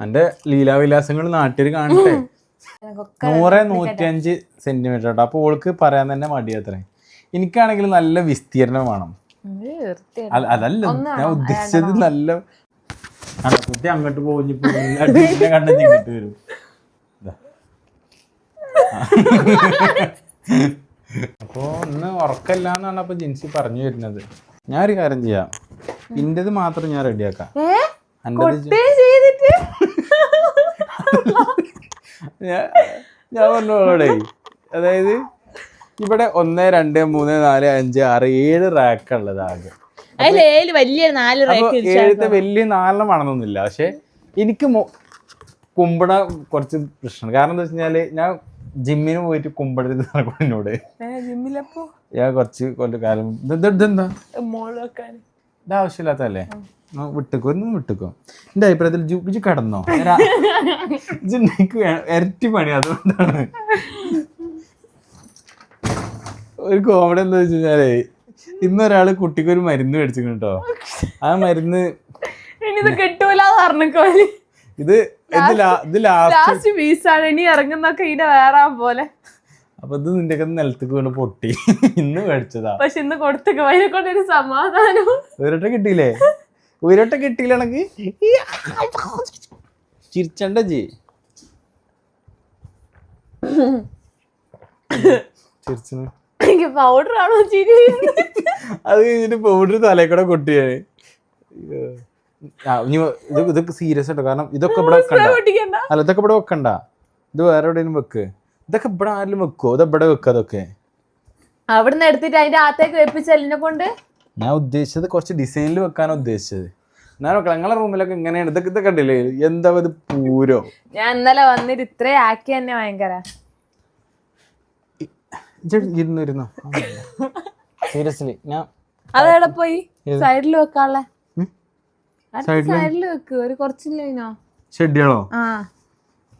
എന്റെ ലീലാവിലാസങ്ങൾ നാട്ടിൽ കാണട്ടെ. നൂറ് നൂറ്റിയഞ്ച് സെന്റിമീറ്റർ കേട്ടോ അപ്പൊ ഓൾക്ക് പറയാൻ തന്നെ മടിയത്രേ എനിക്കാണെങ്കിൽ നല്ല വിസ്തീർണം വേണം. അതല്ല ഞാൻ ഉദ്ദേശിച്ചത് നല്ല കുട്ടി അങ്ങോട്ട് പോയി കണ്ടിട്ട് ഇങ്ങോട്ട് വരും. അപ്പോ ഒന്ന് ഉറക്കല്ല എന്നാണ് അപ്പൊ ജിൻസി പറഞ്ഞു വരുന്നത്. ഞാൻ ഒരു കാര്യം ചെയ്യാം. ഇന്റത് മാത്രം ഞാൻ റെഡിയാക്കാം ഏ? ഞാൻ പറഞ്ഞോളൂടെ പറഞ്ഞോളേ അതായത് ഇവിടെ ഒന്ന് രണ്ട് മൂന്ന് നാല് അഞ്ച് ആറ് ഏഴ് റാക്ക് ഉള്ളത് ആകെ. വലിയ നാല് റാക്ക് ഏഴത്തെ വലിയ നാലെണ്ണം വേണമെന്നൊന്നുമില്ല. പക്ഷെ എനിക്ക് കുമ്പിട കുറച്ച് പ്രശ്നമാണ്. കാരണം എന്താ വെച്ചാൽ ഞാൻ ജിമ്മിന് പോയിട്ട് കുമ്പിടരുത് എന്നോട്. ജിമ്മിലപ്പോ ഞാൻ കുറച്ച് കൊല്ലം കാലം ഇത് ഇത് ഇതെന്താ മോൾ വെക്കാൻ. ഇത് ആവശ്യമില്ലാത്തല്ലേ വിട്ടുക്കോ ഒന്നും വിട്ടുക്കോ. എന്റെ അഭിപ്രായത്തിൽ ജു ഇജ്ജ് കടന്നോ? എനിക്ക് ഇരട്ടി പണി അതുകൊണ്ടാണ്. ഒരു കോമഡി എന്താ വെച്ച് കഴിഞ്ഞാലേ ഇന്നൊരാൾ കുട്ടിക്ക് ഒരു മരുന്ന് മേടിച്ചിട്ടുണ്ട് കേട്ടോ. ആ മരുന്ന് ഇത് കിട്ടൂല ഇത് ലാസ്റ്റ് പീസാണ് ഇനി ഇറങ്ങുന്നൊക്കെ ഇതിന്റെ വേറെ പോലെ. അപ്പൊ ഇത് നിന്റെ ഒക്കെ നിലത്തേക്ക് വീണ് പൊട്ടി. ഇന്ന് മേടിച്ചതാ. പക്ഷെ ഇന്ന് കൊടുത്തേക്ക് അതിനെ ഒരു സമാധാനം. ഒരട്ട കിട്ടിയില്ലേ? ഒരട്ട കിട്ടിയില്ലെങ്കിൽ ചിരിച്ചണ്ട ജി. എനിക്ക് പൗഡർ ആണോ ചിരി? അത് കഴിഞ്ഞിട്ട് പൗഡർ തലേ കൂടെ കൊട്ടിയാണ്. ഇത് ഇതൊക്കെ സീരിയസ് ആട്ടോ. കാരണം ഇതൊക്കെ ഇവിടെ വെക്കണ്ട. അല്ല ഇതൊക്കെ ഇവിടെ വെക്കണ്ട. ഇത് വേറെ എവിടെയും വെക്ക്. ഇതൊക്കെ ഇവിടെ ആരെങ്കിലും വെക്കുവോ ഇത് ഇവിടെ വെക്കുക അതൊക്കെ? അവിടുന്ന് എടുത്തിട്ട് അതിന്റെ അകത്തേക്ക് വെപ്പിച്ചെല്ലിനെ കൊണ്ട്? ഞാൻ ഉദ്ദേശിച്ചത് കുറച്ച് ഡിസൈനിൽ വെക്കാനാണ് ഉദ്ദേശിച്ചത്. ഞാൻ നോക്കാം ഞങ്ങളെ റൂമിലൊക്കെ ഇങ്ങനെയാണ് ഇതൊക്കെ ഇതൊക്കെ കണ്ടില്ലേ? എന്താ ഇത് പൂരോ? ഞാൻ ഇന്നലെ വന്നിട്ട് ഇത്രേ ആക്കി തന്നെ ഭയങ്കര. ഇരുന്നു ഇരുന്നു? സീരിയസ്ലി ഞാൻ അതെവിടെ പോയി? സൈഡിൽ വെക്കാളെ? സൈഡിൽ വെക്ക്. ഒരു കുറച്ചില്ലോ ഷെഡിയാണോ ആ.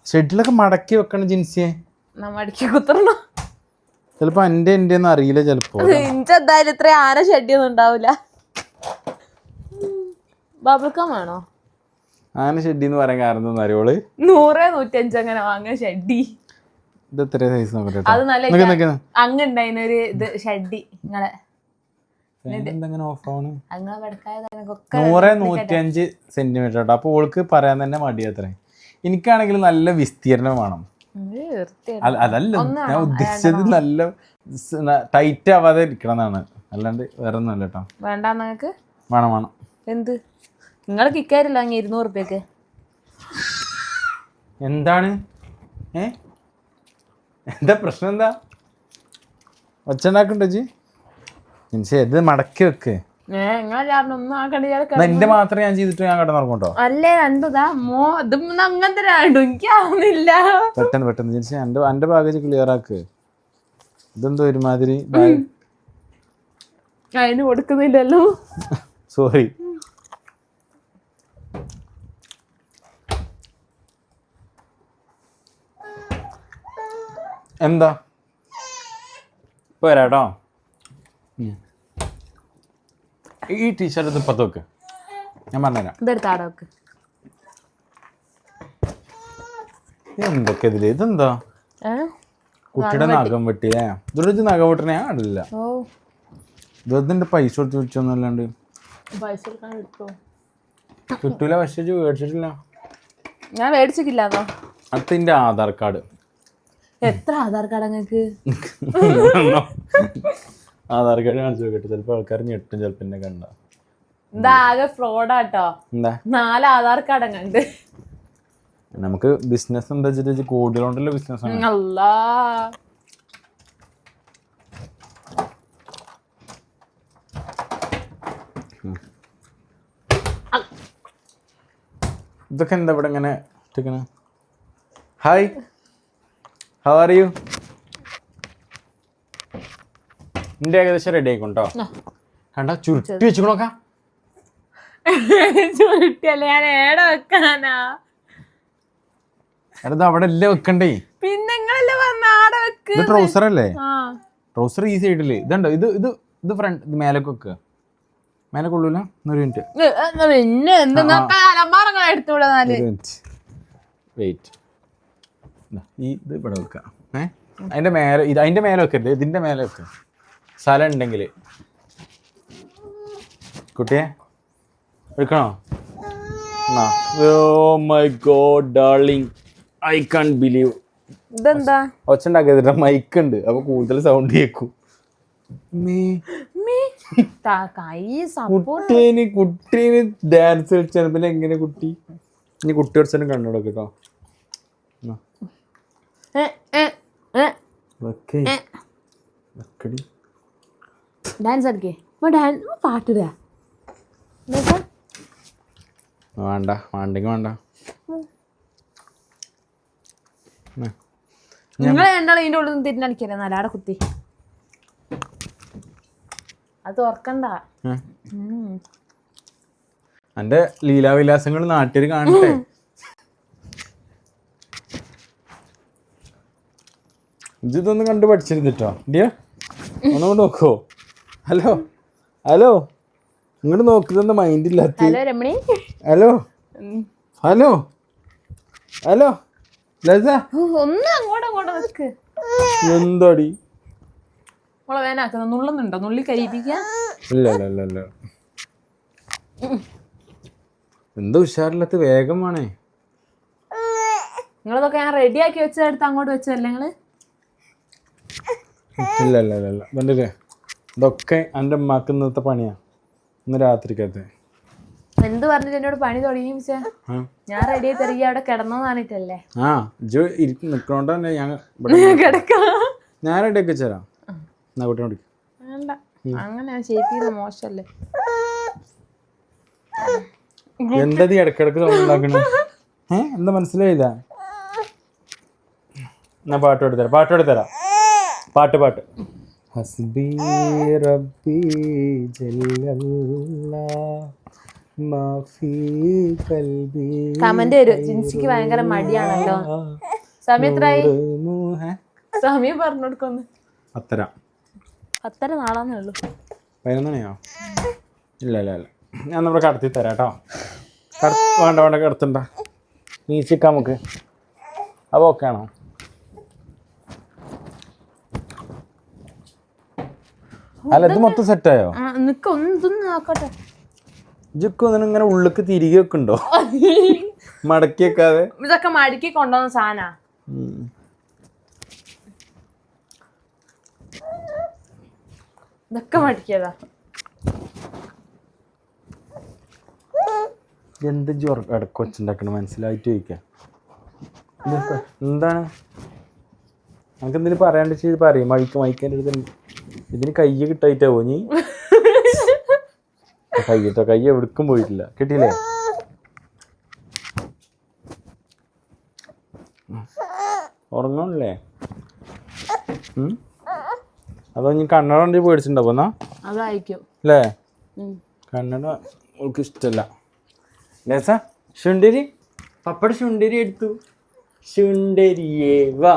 ഷെഡിലൊക്കെ മടക്കി വെക്കണം ജിൻസിയെ? മടക്കി കുത്തണോ ചിലപ്പോ എന്റെ എന്റെ ഒന്നും അറിയില്ല ചിലപ്പോ. എന്തായാലും ഇത്ര ആന ഷെഡിയൊന്നും ഉണ്ടാവില്ല ബബിൾക്കം വേണോ ആന ഷെഡി എന്ന് പറയാൻ കാരണം എന്താ അറിയോൾ നൂറ് നൂറ്റഞ്ച് അങ്ങനെ വാങ്ങുക ഷെഡി. ഇത് എത്ര സൈസ് അത് നല്ല. ഇത്. ഷെഡി. നിങ്ങളെ നൂറ് നൂറ്റിയഞ്ച് സെന്റിമീറ്റർ കേട്ടോ അപ്പൊ ഓൾക്ക് പറയാൻ തന്നെ മടിയത്രേ എനിക്കാണെങ്കിൽ നല്ല വിസ്തീർണം വേണം. അതല്ല ഞാൻ ഉദ്ദേശിച്ചത് നല്ല ടൈറ്റ് ആവാതെ ഇരിക്കണം എന്നാണ് അല്ലാണ്ട് വേറെ ഒന്നും അല്ലട്ടോ വേണ്ട നിങ്ങക്ക്? വേണം വേണം. എന്ത്? നിങ്ങൾ കിക്കാരില്ല അങ്ങ് ഇരുന്നൂറ് റുപ്യക്ക് എന്താണ്? ഏ? എന്താ പ്രശ്നം എന്താ? ഒച്ചുണ്ടാക്കണ്ടോ ജി മീൻസ് ഇത് മടക്കി വെക്ക്. എന്റെ മാത്രം ഞാൻ ചെയ്തിട്ട് ഞാൻ കിടന്നുറങ്ങോട്ടോ അല്ലേ രണ്ടുതാ മോ ഇതും അങ്ങനത്തെ എനിക്ക് എനിക്കാവുന്നില്ല പെട്ടെന്ന് പെട്ടെന്ന് ജിൻസി എന്റെ എന്റെ ബാഗേജ് ക്ലിയർ ആക്ക്. ഇതെന്തോ ഒരുമാതിരി അതിന് കൊടുക്കുന്നില്ലല്ലോ. സോറി എന്താ? ഇപ്പൊ വരാട്ടോ ഉം. ഈ ടീഷർട്ട് ഇപ്പത്ത് വെക്ക്. ഞാൻ പറഞ്ഞുതരാം. ഇതെടുത്ത് ആടെ വെക്ക്. എന്തൊക്കെ ഇതിൽ? ഇതെന്താ? ഏ? കുട്ടിയുടെ നഖം വെട്ടിയേ. ഇതൊരു ഇത് നഖം വെട്ടണ ഞാൻ കണ്ടില്ല. ഓ. ഇതെന്തിന്റെ പൈസ കൊടുത്ത് വെച്ചൊന്നും അല്ലാണ്ട്. പൈസ കൊടുക്കാൻ കിട്ടൂല പക്ഷേ ഇജ്ജ് മേടിച്ചിട്ടില്ല. ഞാൻ മേടിച്ചിട്ടില്ല അതോ. അടുത്ത ആധാർ കാർഡ്. എത്ര ആധാർ കാർഡ് നിങ്ങൾക്ക് ആധാർ കാർഡ് കാണിച്ചു നോക്കട്ടെ ചിലപ്പോൾ ആൾക്കാർ ഞെട്ടും ചിലപ്പോൾ എന്നെ കണ്ട. ഇതാകെ ഫ്രോഡാട്ടോ? എന്താ? നാല് ആധാർ കാർഡ് കണ്ട് നമുക്ക് ബിസിനസ് എന്താ വെച്ചിട്ട് കോടികളുണ്ടല്ലോ ബിസിനസ് അല്ലാ. ഇതൊക്കെ എന്താ ഇവിടെ ഇങ്ങനെ ഹായ് ഹൗ ആർ യു നിന്റെ ഏകദേശം റെഡി ആയിക്കോട്ടോ കണ്ട? ചുരുട്ടി വെച്ചുക്കണോക്കാ ചുരുട്ടിയല്ലേ ഞാൻ ഏടെ വെക്കാനാ? അവിടെ വെക്കണ്ടേ? പിന്നെ ട്രൗസർ അല്ലേ? ട്രൗസർ ഈ സൈഡിൽ ഇതുണ്ടോ? ഇത് ഇത് ഇത് ഫ്രണ്ട് ഇത് മേലൊക്കെ വെക്കുക മേലെ കൊള്ളൂല? ഒരു മിനിറ്റ് പിന്നെ വെയിറ്റ് ഈ ഇത് ഇവിടെ വെക്കാം. ഏഹ് അതിന്റെ മേലെ ഇത് അതിന്റെ മേലെ വെക്കരുത്. ഇതിന്റെ മേലെ വെക്കുക സ്ഥലം ഉണ്ടെങ്കിൽ കുട്ടിയെ എടുക്കണോ? ഓ my God darling I can't believe ഇതെന്താ? ഒച്ച ഉണ്ടാക്കിയതിന്റെ മൈക്ക് ഉണ്ട്. അപ്പൊ കൂടുതൽ സൗണ്ട് കേൾക്കും. കുട്ടീന് കുട്ടീന് ഡാൻസ് കളിച്ചാൽ പിന്നെ എങ്ങനെ കുട്ടി? ഇനി കുട്ടി കളിച്ചാലും കണ്ണോടെ കേട്ടോ ഓക്കേ വെക്കടി. ഡാൻസ് കളിക്കേ. ഡാൻസ് പാട്ടിടുക വേണ്ട വേണ്ടെങ്കിൽ വേണ്ട. നിങ്ങൾ രണ്ടാളും ഇതിന്റെ ഉള്ളിൽ നിന്ന് തിരിഞ്ഞടിക്കല്ലേ നല്ലാടെ കുത്തി. അത് തുറക്കണ്ട. എന്റെ ലീലാവിലാസങ്ങൾ നാട്ടിൽ കാണട്ടെ. ഇതൊന്നും കണ്ട് പഠിച്ചിരുന്നിട്ടോ? ഡിയ ഒന്നുകൊണ്ട് നോക്കോ? Hello hello. ഇങ്ങോട്ട് നോക്കുന്ന മൈൻഡ് ഇല്ലാത്ത? Hello Ramani. Hello. Hello. Hello. ലസ ഒന്ന് അങ്ങോട്ട് അങ്ങോട്ടും നിക്ക്. എന്താടി? മോളെ വേനാക്കുന്ന നുള്ളുന്നുണ്ടോ? നുള്ളി കരിയിപ്പിക്ക ഇല്ല ഇല്ല ഇല്ല ഇല്ല എന്താ ഉഷാറില്ലാത്ത വേഗം വേണേ നിങ്ങളതൊക്കെ ഞാൻ റെഡിയാക്കി വെച്ചെടുത്ത് അങ്ങോട്ട് വെച്ചതല്ലേ നിങ്ങൾ? ഇല്ല ഇല്ല ഇല്ല ഇല്ല ഇതൊക്കെ എന്റെ ഉമ്മാക്ക് ഇന്നത്തെ പണിയാ. ഇന്ന് രാത്രിക്കത്തെ. എന്ത് പറഞ്ഞിട്ട് എന്നോട് പണി തുടങ്ങി മിസ്സേ? ഞാൻ റെഡി ആയി അവിടെ കിടന്നോന്ന് പറഞ്ഞിട്ടല്ലേ? ആ ജോ ഇരിക്ക് നിൽക്കണോണ്ട് തന്നെ ഞാൻ കിടക്കാം. ഞാൻ റെഡിയൊക്കെ തരാം എന്നാ കുട്ടി കുടിക്കും വേണ്ട. അങ്ങനെ ഷേപ്പ് മോശമല്ലേ മോശല്ലേ? എന്തത് ഈ ഇടക്കിടക്ക് സൗണ്ട് ഉണ്ടാക്കണേ? ഏ എന്താ മനസ്സിലായില്ല? എന്നാ പാട്ട് എടുത്തരാം പാട്ട് എടുത്തരാം പാട്ട് പാട്ട്. ഹസ്ബി റബ്ബി ജല്ലല്ലാ മാഫി കൽബി കമന്റ് വരും. ജിൻസിക്ക് ഭയങ്കര മടിയാണല്ലോ. സമയം എത്രയായി സമയം പറഞ്ഞു കൊടുക്കൊന്ന് പത്തര. പത്തര നാളാന്നേ ഉള്ളൂ. പതിനൊന്നണിയോ ഇല്ല ഇല്ല ഇല്ല. ഞാൻ നമ്മുടെ കടത്തി തരാം കേട്ടോ. കട വേണ്ട വേണ്ട കിടത്തണ്ട. നീച്ചിക്കാം നമുക്ക്. അപ്പോൾ ഓക്കെ ആണോ? അല്ല ഇത് മൊത്തം സെറ്റായോ? നിക്ക് ഒന്നും നോക്കട്ടെ. ഒന്നിനും ഇങ്ങനെ ഉള്ളിക്ക് തിരികെ വെക്കുണ്ടോ മടക്കി വെക്കാതെ ഇതൊക്കെ മടക്കി കൊണ്ടുവന്ന സാധന. ഇതൊക്കെ മടക്കിയതാ. എന്ത് ജോർ ഇടയ്ക്ക് വെച്ചുണ്ടാക്കണം മനസ്സിലായിട്ട് ചോദിക്കാം. എന്താണ്? നമുക്ക് എന്തെങ്കിലും പറയാണ്ട് ചെയ്ത് പറയും. മൈക്ക് മൈക്കേന്റെ അടുത്ത് ഇതിന് കയ്യ് കിട്ടായിട്ടാവോ നീ കയ്യിട്ടോ കയ്യ എവിടേക്കും പോയിട്ടില്ല. കിട്ടിയില്ലേ? ഉറങ്ങണല്ലേ? അതോ നീ കണ്ണട വണ്ടി പേടിച്ചിട്ടുണ്ടാവും എന്നാ? അല്ലേ കണ്ണട അവൾക്ക് ഇഷ്ടമല്ല ലേസ ശുണ്ടരി? പപ്പട ശുണ്ടരി എടുത്തു. ശുണ്ടരിയേ വാ.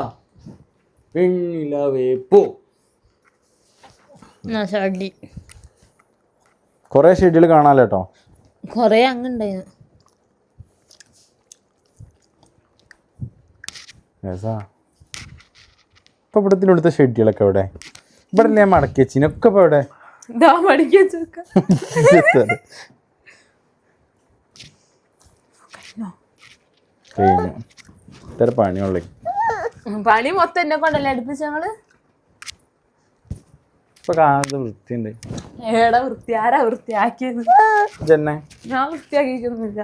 വെണ്ണിലവേ പോ. കുറേ ഷെഡ്യൂൾ കാണാലോ കേട്ടോ കൊറേ അങ്ങുണ്ടായിരുന്നു ഇപ്പൊ ഇവിടത്തിൽ എടുത്ത ഷെഡ്യൂളൊക്കെ എവിടെ? ഇവിടെ ഞാൻ മടക്കി വെച്ചിനൊക്കെ ഇപ്പൊ കഴിഞ്ഞു? ഇത്ര പണിയുള്ളേ. പണി മൊത്തം എന്നെ കൊണ്ടല്ലേ അടുപ്പിച്ച് ഞങ്ങൾ? ഇപ്പൊ കാണാത്ത വൃത്തിയുണ്ട്. ഏടാ വൃത്തി ആരാ വൃത്തിയാക്കിയത്? ജന്നെ ഞാൻ വൃത്തിയാക്കിക്കൊന്നുമില്ല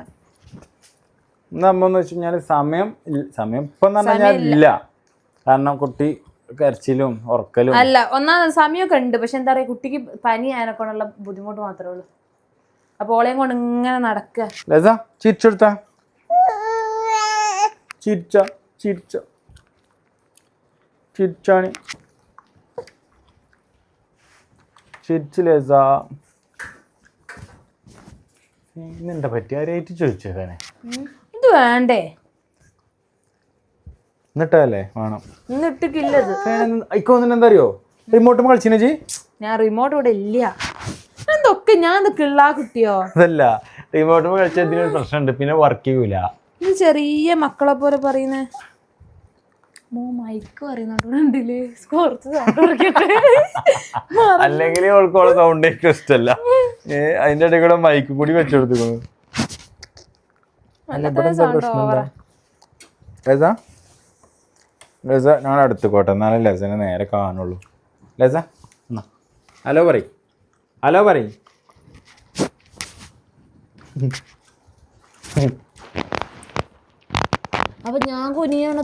നമ്മന്ന് വെച്ച് കഴിഞ്ഞാൽ സമയം ഇല്ല- സമയം ഇപ്പം എന്ന് പറഞ്ഞാൽ ഇല്ല. കാരണം കുട്ടി കരച്ചിലും ഉറക്കലും. അല്ല ഒന്നാമത് സമയമൊക്കെ ഉണ്ട്. പക്ഷെ എന്താ പറയാ കുട്ടിക്ക് പനി ആയതിനെ കൊണ്ടുള്ള ബുദ്ധിമുട്ട് മാത്രമേ ഉള്ളൂ. അപ്പൊ ഓളെയും കൊണ്ട് ഇങ്ങനെ നടക്കുക ലത ചിരിച്ചെടുത്ത. ചിരിച്ച ചിരിച്ച. ചിരിച്ചാണി. ലത ഇന്നെന്താ പറ്റി? ആരായിട്ട് ചോദിച്ചേക്കാനെ ഇത് വേണ്ടേ? എന്നിട്ടല്ലേ വേണം? എന്നിട്ടില്ലത് അയക്കോന്നിട്ട് എന്താ അറിയോ റിമോട്ട് കളിച്ചിനെ ജി? ഞാൻ റിമോട്ട് ഇവിടെ ഇല്ല. എന്തൊക്കെ ഞാൻ കിള്ളാ കുട്ടിയോ? അതല്ല റിമോട്ട് കളിച്ചാൽ ഇതിന് പ്രശ്നമുണ്ട്. പിന്നെ വർക്ക് ചെയ്യൂല. ഇത് ചെറിയ മക്കളെ പോലെ പറയുന്നേ. മോ മൈക്ക് കുറച്ച്. അല്ലെങ്കിൽ ഓൾക്കോളെ സൗണ്ട് ഏറ്റവും ഇഷ്ടമല്ല. അതിന്റെ ഇടയിൽ കൂടെ മൈക്ക് കൂടി വെച്ചെടുത്തിരിക്കുന്നു. ലസ? ലസ ഞാൻ അടുത്തുക്കോട്ടെ എന്നാലേ ലസനെ നേരെ കാണുള്ളൂ. ലസ? എന്നാ. ഹലോ പറയും. ഹലോ പറയും. അപ്പൊ ഞാൻ കുനിയാണ്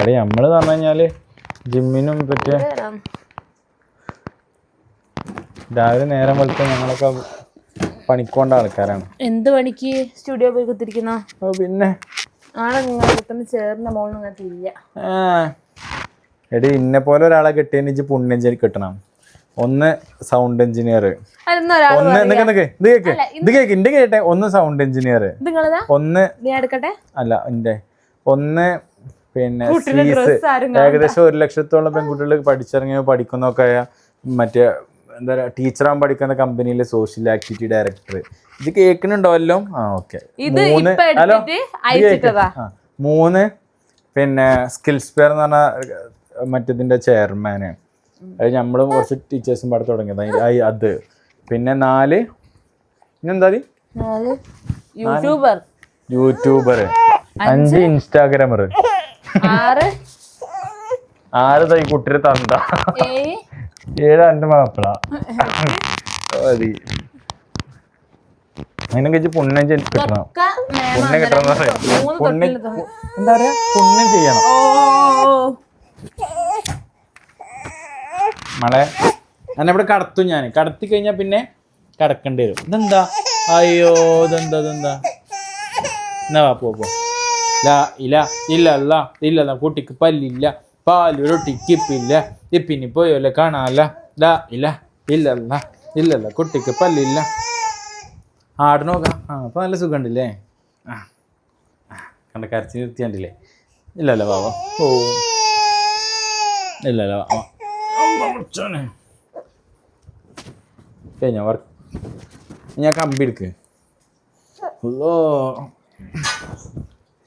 എടീ നമ്മൾ പറഞ്ഞു കഴിഞ്ഞാൽ ജിമ്മിനും പറ്റിയ രാവിലെ നേരം വെളുത്ത് ഞങ്ങളൊക്കെ പണിക്കൊണ്ട ആൾക്കാരാണ്. എന്ത് പണിക്ക്? സ്റ്റുഡിയോ പോയി കുത്തിരിക്കുന്ന? പിന്നെ. ആളെ നിങ്ങൾ കുത്തുന്ന ചേർന്ന മോളിൽ. എടി ഇന്നെ പോലെ ഒരാളെ കിട്ടിയതിന് ഇജ്ജ് പുണ്യം കിട്ടണം. ഒന്ന് സൗണ്ട് എഞ്ചിനീയർ ഒന്ന് നിക്ക് നിക്ക്. ഇത് കേക്ക്. ഇത് കേക്ക്. ഇന്റെ കേട്ടെ. ഒന്ന് സൗണ്ട് എഞ്ചിനീയർ ഒന്ന് അല്ല എന്റെ ഒന്ന് പിന്നെ ഫീസ് ഏകദേശം ഒരു ലക്ഷത്തോളം പെൺകുട്ടികൾ പഠിച്ചിറങ്ങിയ പഠിക്കുന്നൊക്കെ മറ്റേ എന്താ പറയാ ടീച്ചറാൻ പഠിക്കുന്ന കമ്പനിയിലെ സോഷ്യൽ ആക്ടിവിറ്റി ഡയറക്ടർ ഇത് കേൾക്കുന്നുണ്ടോ എല്ലാം? ആ ഓക്കെ മൂന്ന് ഹലോ മൂന്ന് പിന്നെ സ്കിൽസ് പെയർ എന്ന് പറഞ്ഞ മറ്റേതിന്റെ ചെയർമാന് അത് നമ്മളും കുറച്ച് ടീച്ചേഴ്സും പാടെ തുടങ്ങിയത്. അത്. പിന്നെ നാല്. പിന്നെന്താ? യൂട്യൂബർ. യൂട്യൂബർ. അഞ്ച്. ഇൻസ്റ്റാഗ്രാമർ. ആറ്. ആറ് തൈ കുട്ടിയുടെ തന്ത. ഏഴ് എന്റെ മാപ്പിള. മതി. അതിനൊക്കെ പുണ്യം കിട്ടണം. പുണ്യം കിട്ടണം എന്താ പറയാ? പുണ്യം ചെയ്യണം. മളെ ഞാൻ ഇവിടെ കടത്തും ഞാൻ കടത്തി കഴിഞ്ഞാൽ പിന്നെ കടക്കേണ്ടി വരും ഇതെന്താ അയ്യോ ഇതെന്താ ഇതെന്താ എന്നാ പോ പോ ഇല്ല ഇല്ല അല്ല ഇല്ല അല്ല കുട്ടിക്ക് പല്ലില്ല പാലൊരു ടിക്കിപ്പില്ല ഇപ്പില്ല ഇപ്പിനി പോയോലെ കാണാല്ല ഇല്ല ഇല്ലല്ല ഇല്ലല്ല കുട്ടിക്ക് പല്ലില്ല ആടെ നോക്കാം ആ അപ്പൊ നല്ല സുഖമുണ്ടല്ലേ ആ കണ്ട കരച്ച് നിർത്തിയാണ്ടില്ലേ ഇല്ലല്ലോ വാ ഓ ഇല്ലല്ലോ. കഴിഞ്ഞ വർക്ക് ഞാൻ കമ്പി എടുക്ക്. അല്ലോ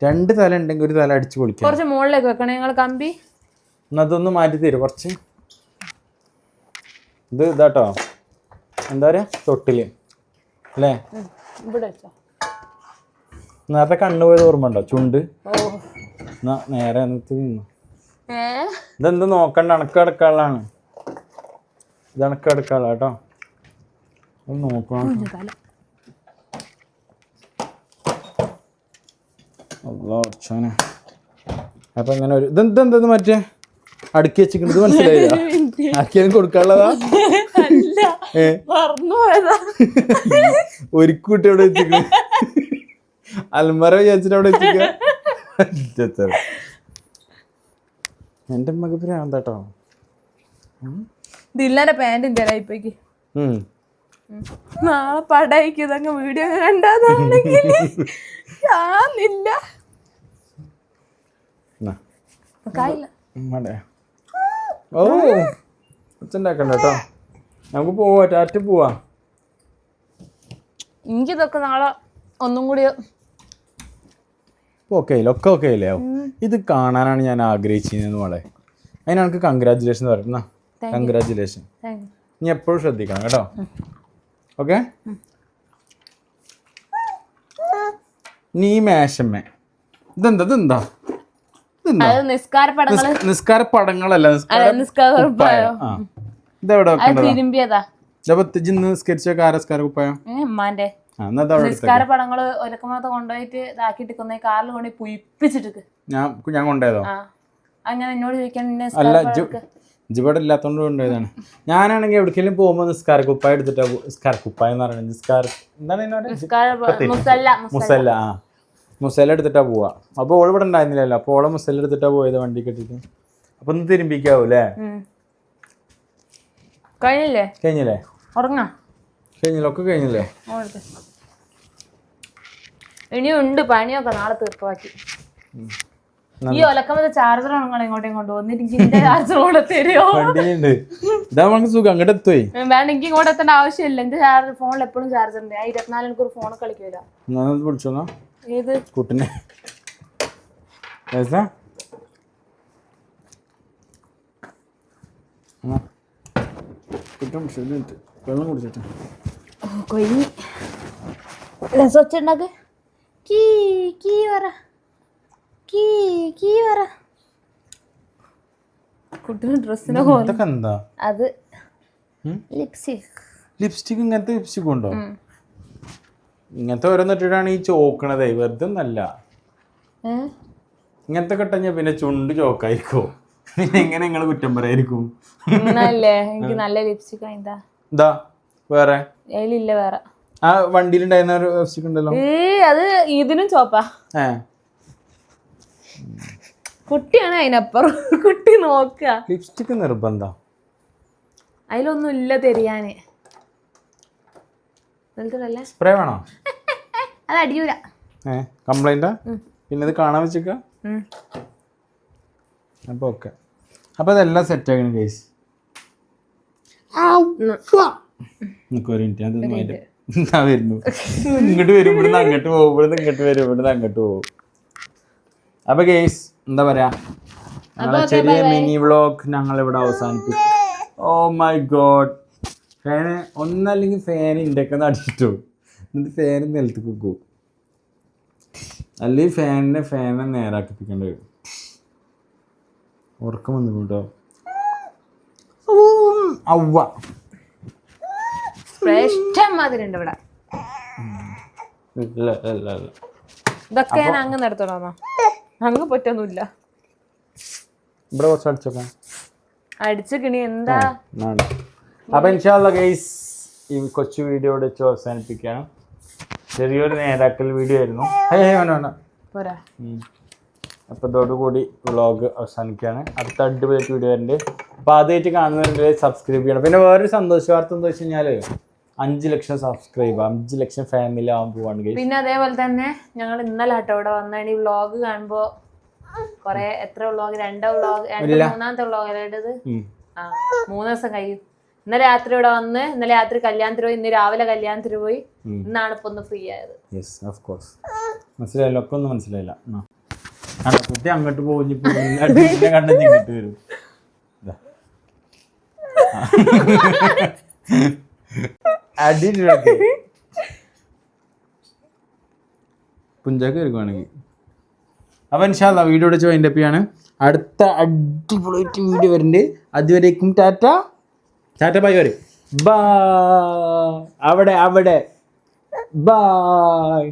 രണ്ട് തല ഉണ്ടെങ്കിൽ ഒരു തല അടിച്ചു പൊളിക്കാം. കുറച്ച് മുകളിലേക്ക് വെക്കണേ നിങ്ങൾ കമ്പി. എന്നാ അതൊന്ന് മാറ്റി തരും കുറച്ച്. ഇത് ഇതാട്ടോ. എന്താ പറയാ? തൊട്ടിൽ. അല്ലേ? ഇവിടെ വെച്ചോ. നേരത്തെ കണ്ണു പോയത് ഓർമ്മ ഉണ്ടോ? ചുണ്ട്. ഓ. എന്നാ നേരെ എന്നിട്ട് നിന്നു. ഇതെന്ത് നോക്കണ്ട അണക്ക് എടുക്കാനുള്ളതാണ് ഇത് അണക്ക് എടുക്കാനുള്ള കേട്ടോ. നോക്കണം അപ്പൊ ഇങ്ങനെ ഒരു ഇതെന്ത് എന്തെന്ന് മറ്റേ? അടുക്കി വെച്ചിട്ടുണ്ട് മനസ്സിലായില്ല? ആർക്കെങ്കിലും കൊടുക്കാനുള്ളതാ? അല്ല. ഏ? ഒരു കൂട്ടി അവിടെ വെച്ചിട്ട് അൽമറ വിചാരിച്ചിട്ട് അവിടെ വെച്ചിട്ട് എന്റെ മകൻ ഭ്രാന്താട്ടോ. ദില്ലാന്റെ പാന്റിന്റെ ഇപ്പോഴേക്ക് ഉം നാളെ പടായിക്ക് ഇതങ്ങ് വീഡിയോ കണ്ടാതാണെങ്കിൽ ഉം, ഓ ഒച്ചുണ്ടാക്കണ്ട കേട്ടോ നമുക്ക് പോവാ ടാറ്റ പോവാ. എനിക്കിതൊക്കെ നാളെ ഒന്നും കൂടി അല്ലേ ഒക്കെ ഓക്കെ അല്ലേ ഇത് കാണാനാണ് ഞാൻ ആഗ്രഹിച്ചിരുന്നത് മോളെ. അതിന് എനിക്ക് കൺഗ്രാറ്റുലേഷൻ പറയുന്ന കൺഗ്രാജുലേഷൻ നീ എപ്പോഴും ശ്രദ്ധിക്കണം കേട്ടോ. ഓക്കെ നീ മേശമ്മേ. ഇതെന്താ ഇതെന്താ? നിസ്കാര പടങ്ങളല്ല നിസ്കാര അല്ല കുപ്പായം. ആ. ഇതെവിടെ അത് വെക്കേണ്ടതാ തിരുമ്പിയതാ ജപത്ത് ജിന്ന് നിസ്കരിച്ച ആരസ്കാര കുപ്പായം? നിസ്കാര പടങ്ങൾ ഒരക്കമാത്ത കൊണ്ടുപോയിട്ട് ഇതാക്കിയിട്ട് കൊന്നേ കാറിൽ കൊണ്ട് പുയിപ്പിച്ചിട്ട് ഞാൻ ഞാൻ കൊണ്ടുപോയതോ? ആ. അങ്ങനെ എന്നോട് ചോദിക്കാൻ ജിബടെ ഇല്ലാത്തോണ്ട് കൊണ്ടുപോയതാണ്. ഞാനാണെങ്കിൽ എവിടേക്കെങ്കിലും പോകുമ്പോൾ നിസ്കാര കുപ്പായ എടുത്തിട്ടാ നിസ്കാര കുപ്പായ എന്ന് പറയുന്നത്. നിസ്കാര എന്താണ്? മുസല്ല ആ. മുസല്ല എടുത്തിട്ടാ പോവാ. അപ്പോൾ ഓൾ ഇവിടെ ഉണ്ടായിരുന്നില്ലല്ലോ. അപ്പോൾ ഓളെ മുസല്ല എടുത്തിട്ടാ പോയത് വണ്ടി കെട്ടിട്ട്. അപ്പൊ ഒന്ന് തിരുമ്പിക്കാവൂ അല്ലേ. കഴിഞ്ഞില്ലേ? കഴിഞ്ഞില്ലേ? ഉറങ്ങാ? കഴിഞ്ഞില്ല? ഒക്കെ കഴിഞ്ഞില്ലേ? ഓൾക്ക് ഇനിയും ഉണ്ട് പണിയൊക്കെ നാളെ തീർപ്പാക്കി. ഈ ഒലക്കമത്തെ ചാർജർ നിങ്ങൾ ഇങ്ങോട്ടും കൊണ്ടുപോകുന്നു ഇതിന്റെ ചാർജർ കൂടെ തരുമോ വണ്ടിയിലുണ്ട്. ഇതാ നമുക്ക് സുഖം അങ്ങോട്ട് എത്തുവേ. വേണ്ട എനിക്ക് ഇങ്ങോട്ട് എത്തേണ്ട ആവശ്യമില്ല. എന്റെ ചാർജർ ഫോണിൽ എപ്പോഴും ചാർജർ ഉണ്ട്. ഞാൻ ഇരുപത്തിനാല് മണിക്കൂർ ഫോൺ കളിക്കൂല. ഏത്? കുട്ടിനെ. കുട്ടി. വെള്ളം കുടിച്ചിട്ട്. രസം വെച്ചുണ്ടാക്ക് കീ കീ പറ. കീ കീ പറ. കുട്ടിന് ഡ്രസ്സിനെ പോലെ. ഇതൊക്കെ എന്താ? അത് ലിപ്സ്റ്റിക്. ലിപ്സ്റ്റിക് ഇങ്ങനത്തെ ലിപ്സ്റ്റിക് ഉണ്ടോ? ഇങ്ങനത്തെ ഓരോന്ന് ഇട്ടിട്ടാണ് ഈ ചോക്കണത്. വെറുതെ ഒന്നല്ല ഇങ്ങനത്തെ കിട്ടഞ്ഞ പിന്നെ ചുണ്ട് ചോക്കായിരിക്കോ? പിന്നെ എങ്ങനെ നിങ്ങൾ കുറ്റം പറയായിരിക്കും? എനിക്ക് നല്ല ലിപ്സ്റ്റിക് എന്താ? വേറെ? വേറെ. ആ വണ്ടിയിലുണ്ടായിരുന്ന ഒരു ലിപ്സ്റ്റിക് ഉണ്ടല്ലോ? ഏ അത് ഇതിനും ചോപ്പാ. ഏ. കുട്ടിയാണ് അതിനപ്പുറം. കുട്ടി നോക്കുക ലിപ്സ്റ്റിക് നിർബന്ധം. അതിലൊന്നും ഇല്ല തെരിയാന് സ്പ്രേ വേണോ? അത് അടിയൂല. ഏ കംപ്ലൈന്റാ പിന്നെ ഇത് കാണാൻ വെച്ചേക്ക? ഉം. അപ്പോൾ ഓക്കെ അപ്പോൾ ഇതെല്ലാം സെറ്റ് ആക്കണം കേസ് നിനക്ക് ഒരു മിനിറ്റ് അതൊന്നും അതിന്റെ വരുന്നു. ഇങ്ങോട്ട് വരും ഇവിടുന്ന് അങ്ങോട്ട് പോകും ഇവിടുന്ന് ഇങ്ങോട്ട് വരും ഇവിടുന്ന് അങ്ങോട്ട് പോകും. അപ്പൊ കേസ് എന്താ പറയാ? ചെറിയ മിനി വ്ളോഗ് ഞങ്ങൾ ഇവിടെ അവസാനിപ്പിക്കും ഓ മൈ ഗോഡ് ഫാന് ഒന്നല്ലെങ്കിൽ ഫാൻ ഇണ്ടൊക്കെ അടിച്ചിട്ടു എന്നിട്ട് ഫാൻ നിലത്ത് കുക്കു. അല്ലെങ്കിൽ ഫാനിനെ ഫാനെ നേരാക്കിപ്പിക്കേണ്ടി വരും. ഉറക്കം വന്നു കേട്ടോ. അവ്വ. സ്പ്രേ ഇഷ്ടം മാതിരി ഉണ്ട് ഇവിടെ. ഇല്ല ഇല്ല ഇല്ല. ഇതൊക്കെ ഞാൻ അങ്ങ് നടത്തണോന്നോ? അങ്ങ് പറ്റൊന്നുമില്ല. ഇവിടെ കുറച്ച് അടിച്ചോക്കാം അടിച്ചു കിണി എന്താ? അപ്പൊ ഇൻഷാല്ല ഗൈസ് ഈ കൊച്ചു വീഡിയോ വെച്ച് അവസാനിപ്പിക്കുകയാണ്. ചെറിയൊരു നേതാക്കൾ വീഡിയോ ആയിരുന്നു. വേണ്ട പോരാ. അപ്പോൾ ഇതോടുകൂടി വ്ളോഗ് അവസാനിക്കുകയാണ്. അടുത്ത അടിപൊളി വീഡിയോ വരുന്നുണ്ട് അപ്പോൾ ആദ്യമായിട്ട് കാണുന്നവരുടെ സബ്സ്ക്രൈബ് ചെയ്യണം. പിന്നെ വേറൊരു സന്തോഷ വാർത്ത എന്താ വെച്ച് കഴിഞ്ഞാൽ അഞ്ച് ലക്ഷം സബ്സ്ക്രൈബ് അഞ്ച് ലക്ഷം ഫാമിലി ആവാൻ പോവാണ് പിന്നെ അതേപോലെ തന്നെ ഞങ്ങൾ ഇന്നലെ ആട്ടോ ഇവിടെ വന്നാണ്. ഈ വ്ളോഗ് കാണുമ്പോ കൊറേ എത്ര വ്ളോഗ് രണ്ടോ വ്ളോഗ് മൂന്നാമത്തെ വ്ളോഗ് അല്ലേണ്ടത് ആ മൂന്ന് ദിവസം കഴിയും ഇന്നലെ രാത്രി ഇവിടെ വന്ന് ഇന്നലെ രാത്രി കല്യാണത്തിന് പോയി ഇന്ന് രാവിലെ കല്യാണത്തിന് പോയി. ഇന്നാണ് ഇപ്പൊ ഒന്ന് ഫ്രീ ആയത്. യെസ് ഓഫ് കോഴ്സ് മനസ്സിലായല്ലോ? ഒക്കെ ഒന്നും മനസ്സിലായില്ല. കുട്ടി അങ്ങോട്ട് പോകും കണ്ടെങ്കിൽ ഇങ്ങോട്ട് വരും. ദാ. അടി ഇടയ്ക്ക്. പുഞ്ചാക്ക് ഇൻഷാല്ല വീഡിയോ അടിച്ച് വൈൻഡ് അപ്പ് ചെയ്യാണ്. അടുത്ത അടിപൊളി വീഡിയോ വരുന്നുണ്ട്. അതുവരേക്കും ടാറ്റ. ടാറ്റ ബൈ വരും ബാ അവിടെ അവിടെ. ബായ്